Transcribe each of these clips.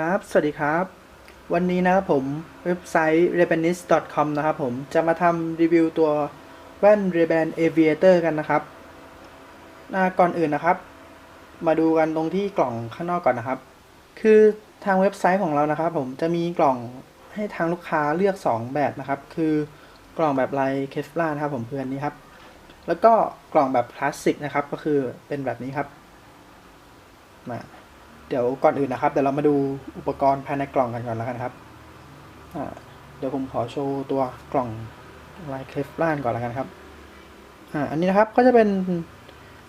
ครับ สวัสดีครับ วันนี้นะครับผมเว็บไซต์ r e b a n i s c o m นะครับผมจะมาทำรีวิวตัวแว่น r e b a n Aviator กันนะครับก่อนอื่นนะครับ มาดูกันตรงที่กล่องข้างนอกก่อนนะครับ คือทางเว็บไซต์ของเรานะครับ ผมจะมีกล่องให้ทางลูกค้าเลือก 2 แบบนะครับ คือกล่องแบบลายเคฟลานะครับผมเพื่อนนี้ครับ แล้วก็กล่องแบบคลาสสิกนะครับ ก็คือเป็นแบบนี้ครับมา เดี๋ยวก่อนอื่นนะครับ เดี๋ยวเรามาดูอุปกรณ์ภายในกล่องกันก่อนแล้วกันครับเดี๋ยวผมขอโชว์ตัวกล่องลายเคลฟลานก่อนแล้วกันครับอันนี้นะครับก็จะเป็น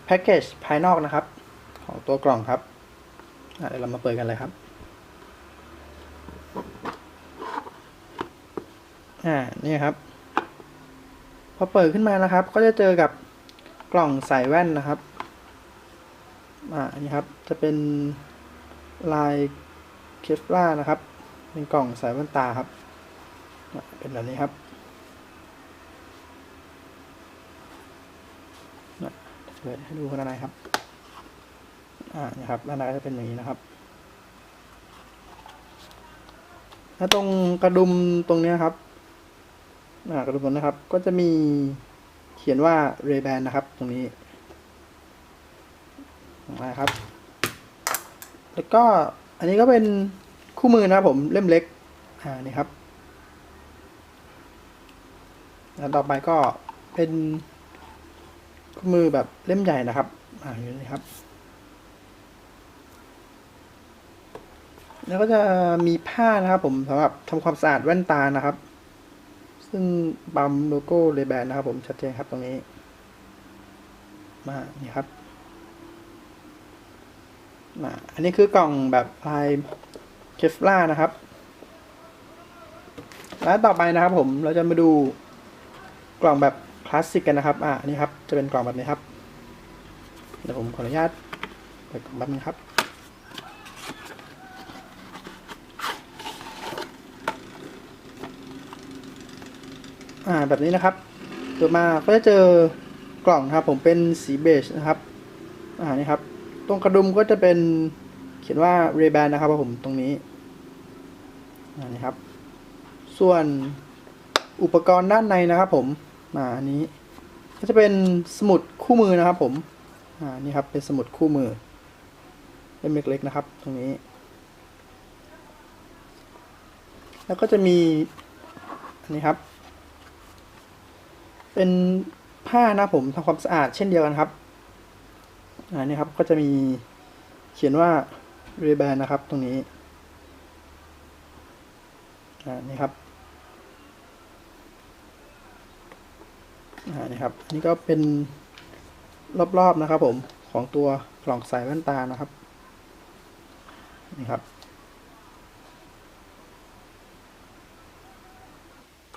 แพ็กเกจภายนอกนะครับ ของตัวกล่องครับเดี๋ยวเรามาเปิดกันเลยครับอ่านี่ครับ พอเปิดขึ้นมานะครับ ก็จะเจอกับกล่องใส่แว่นนะครับ อ่าอันนี้ครับจะเป็น ลายเคฟล่านะครับ เป็นกล่องใส่แว่นตาครับ เป็นแบบนี้ครับ เปิดให้ดูข้างในครับ อ่านี่ครับด้านในก็จะเป็นอย่างนี้นะครับ แล้วตรงกระดุมตรงนี้ครับ อ่ากระดุมนี้ครับ ก็จะมีเขียนว่า Ray Ban นะครับ ตรงนี้นะครับ แล้วก็อันนี้ก็เป็นคู่มือนะครับผมเล่มเล็ก อ่า นี่ครับ แล้วต่อไปก็เป็นคู่มือแบบเล่มใหญ่นะครับ อ่าอยู่นี่ครับ แล้วก็จะมีผ้านะครับผมสำหรับทำความสะอาดแว่นตานะครับ ซึ่งบัมโลโก้เลแบนนะครับผมชัดเจนครับตรงนี้ มา นี่ครับ อันนี้คือกล่องแบบลายเคฟล่านะครับ แล้วต่อไปนะครับผมเราจะมาดูกล่องแบบคลาสสิกกันนะครับ อ่านนี้ครับ จะเป็นกล่องแบบนี้ครับ เดี๋ยวผมขออนุญาตเปิดกล่องแป๊บนึงครับ อ่า แบบนี้นะครับเปิดมาก็จะเจอกล่องครับ ผมเป็นสีเบจนะครับ อ่า นี่ครับ ตรงกระดุมก็จะเป็นเขียนว่า Ray Ban นะครับผมตรงนี้นนี้ครับ ส่วนอุปกรณ์ด้านในนะครับ ผมอ่าอันนี้ ก็จะเป็นสมุดคู่มือนะครับ ผมอ่านี่ครับเป็นสมุดคู่มือเล่มเล็กๆนะครับ ตรงนี้ แล้วก็จะมีอันนี้ครับ เป็นผ้านะผมทำความสะอาดเช่นเดียวกันครับ อ่านี่ครับก็จะมีเขียนว่า r e b a n นะครับ ตรงนี้อ่านี่ครับอ่านี่ครับอันนี้ก็เป็นรอบๆนะครับผมของตัวกล่องใส่แว่นตานะครับนี่ครับ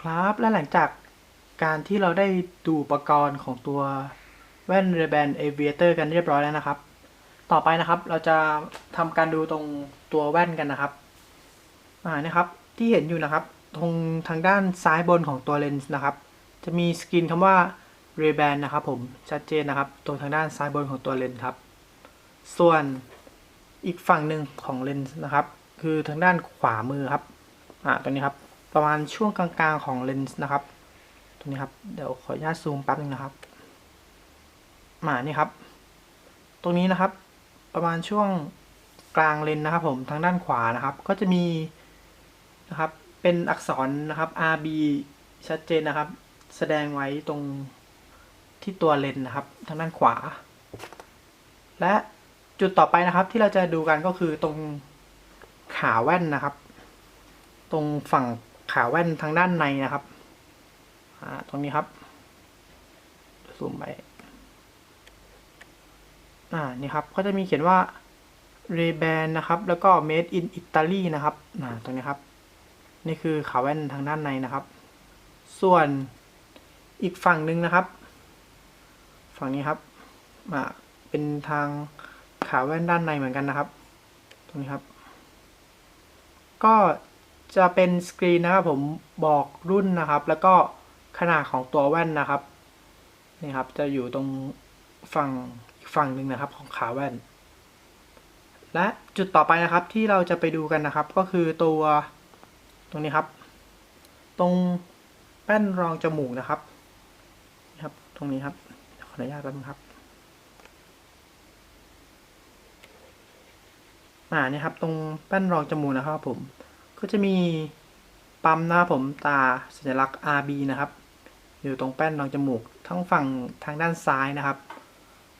ครับและหลังจากการที่เราได้ดูอุปกรณ์ของตัว แว่น r e b a n Aviator กันเรียบร้อยแล้วนะครับ ต่อไปนะครับเราจะทำการดูตรงตัวแว่นกันนะครับอ่านะครับที่เห็นอยู่นะครับ ตรงทางด้านซ้ายบนของตัวเลนส์นะครับ จะมีสกรีนคำว่า r e b a n นะครับผมชัดเจนนะครับตรงทางด้านซ้ายบนของตัวเลนส์ครับ ส่วนอีกฝั่งหนึ่งของเลนส์นะครับ คือทางด้านขวามือครับอ่าตรงนี้ครับประมาณช่วงกลางๆของเลนส์นะครับ ตรงนี้ครับเดี๋ยวขออนุญาตซูมแป๊บนึงนะครับ มานี่ครับ ตรงนี้นะครับ ประมาณช่วงกลางเลนนะครับ ผมทางด้านขวานะครับ ก็จะมีนะครับ เป็นอักษรนะครับ RB ชัดเจนนะครับ แสดงไว้ตรงที่ตัวเลนนะครับ ทางด้านขวา และจุดต่อไปนะครับ ที่เราจะดูกันก็คือตรงขาแว่นนะครับ ตรงฝั่งขาแว่นทางด้านในนะครับอ่าตรงนี้ครับซูมไป อ่านี่ครับก็จะมีเขียนว่า r e b a n นะครับ แล้วก็ made in Italy นะครับอ่าตรงนี้ครับ นี่คือขาแว่นทางด้านในนะครับ ส่วนอีกฝั่งหนึ่งนะครับ ฝั่งนี้ครับอ่าเป็นทางขาแว่นด้านในเหมือนกันนะครับ ตรงนี้ครับ ก็จะเป็นสกรีนนะครับผมบอกรุ่นนะครับ แล้วก็ขนาดของตัวแว่นนะครับนี่ครับ จะอยู่ตรงฝั่ง ฝั่งหนึ่งนะครับของขาแว่น และจุดต่อไปนะครับที่เราจะไปดูกันนะครับ ก็คือตัวตรงนี้ครับ ตรงแป้นรองจมูกนะครับนี่ครับ ตรงนี้ครับขออนุญาตแป๊บนึงครับอ่านี่ครับ ตรงแป้นรองจมูกนะครับผม ก็จะมีปั๊มนะครับผมตาสัญลักษณ์ RB นะครับ อยู่ตรงแป้นรองจมูก ทั้งฝั่งทางด้านซ้ายนะครับ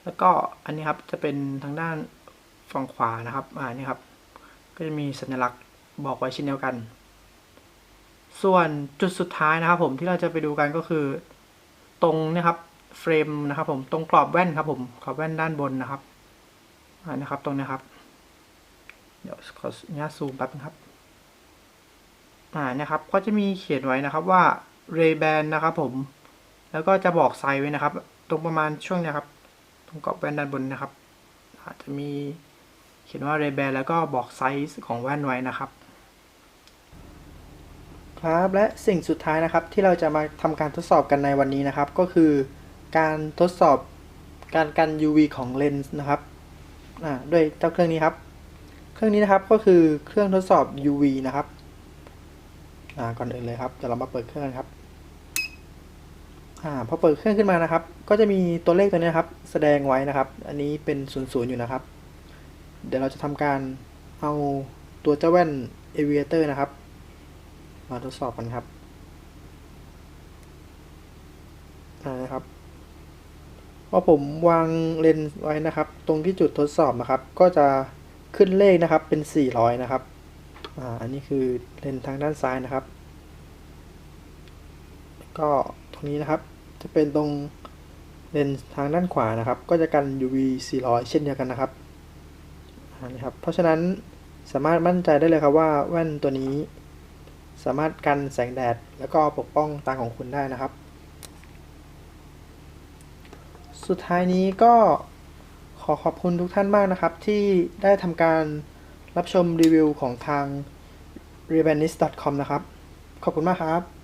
แล้วก็อันนี้ครับจะเป็นทางด้านฝั่งขวานะครับอ่านี่ครับ ก็จะมีสัญลักษณ์บอกไว้เช่นเดียวกัน ส่วนจุดสุดท้ายนะครับผมที่เราจะไปดูกันก็คือ ตรงเนะครับเฟรมนะครับผมตรงกรอบแว่นครับผมกรอบแว่นด้านบนนะครับอ่านะครับตรงนี้ครับ เดี๋ยวขออนุญาตซูมแป๊บนึงครับอ่านี่ยครับก็จะมีเขียนไว้นะครับว่า Ray Ban นะครับผม แล้วก็จะบอกไซส์ไว้นะครับ ตรงประมาณช่วงเนี้ยครับ ตรงกรอบแว่นด้านบนนะครับ อาจจะมีเขียนว่า Ray Ban แล้วก็บอกไซส์ของแว่นไว้นะครับ ครับและสิ่งสุดท้ายนะครับที่เราจะมาทำการทดสอบกันในวันนี้นะครับ ก็คือการทดสอบการกัน UV ของเลนส์นะครับด้วยเจ้าเครื่องนี้ครับ เครื่องนี้นะครับก็คือเครื่องทดสอบ UV นะครับก่อนอื่นเลยครับเดี๋ยวเรามาเปิดเครื่องกันครับ อ่าพอเปิดเครื่องขึ้นมานะครับ ก็จะมีตัวเลขตัวนี้นครับ แสดงไว้นะครับ อันนี้เป็น0ูนย์อยู่นะครับ เดี๋ยวเราจะทำการเอาตัวเจ้าแว่น Aviator นะครับ มาทดสอบกันครับนะครับพอผมวางเลนส์ไว้นะครับ ตรงที่จุดทดสอบนะครับ ก็จะขึ้นเลขนะครับเป็น 400 นะครับอ่าอันนี้คือเลนส์ทางด้านซ้ายนะครับ ก็ตรงนี้นะครับ จะเป็นตรงเลนส์ทางด้านขวานะครับ ก็จะกัน UV 400 เช่นเดียวกันนะครับนี่ครับ เพราะฉะนั้นสามารถมั่นใจได้เลยครับว่าแว่นตัวนี้ สามารถกันแสงแดด แล้วก็ปกป้องตาของคุณได้นะครับ สุดท้ายนี้ก็ขอขอบคุณทุกท่านมากนะครับ ที่ได้ทำการรับชมรีวิวของทาง r e v a n i s c o m นะครับ ขอบคุณมากครับ